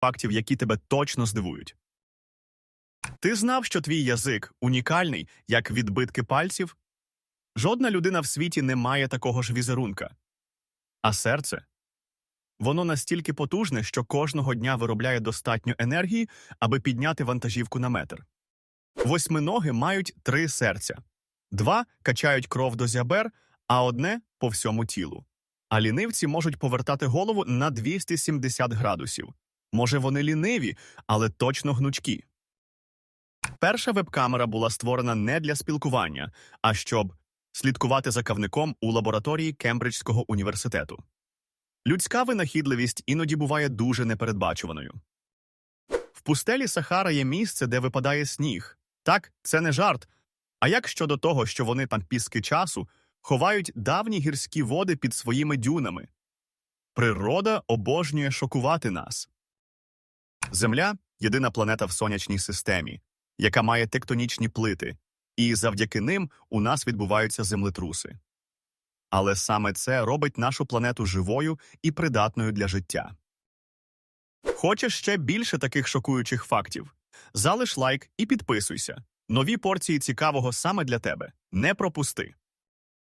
фактів, які тебе точно здивують. Ти знав, що твій язик унікальний, як відбитки пальців? Жодна людина в світі не має такого ж візерунка. А серце? Воно настільки потужне, що кожного дня виробляє достатньо енергії, аби підняти вантажівку на метр. Восьминоги мають три серця. Два качають кров до зябер, а одне по всьому тілу. А лінивці можуть повертати голову на 270 градусів. Може, вони ліниві, але точно гнучкі. Перша веб-камера була створена не для спілкування, а щоб слідкувати за кавником у лабораторії Кембриджського університету. Людська винахідливість іноді буває дуже непередбачуваною. В пустелі Сахара є місце, де випадає сніг. Так, це не жарт. А як щодо того, що вони там піски часу ховають давні гірські води під своїми дюнами? Природа обожнює шокувати нас. Земля єдина планета в сонячній системі, яка має тектонічні плити, і завдяки ним у нас відбуваються землетруси. Але саме це робить нашу планету живою і придатною для життя. Хочеш ще більше таких шокуючих фактів? Залиш лайк і підписуйся. Нові порції цікавого саме для тебе. Не пропусти.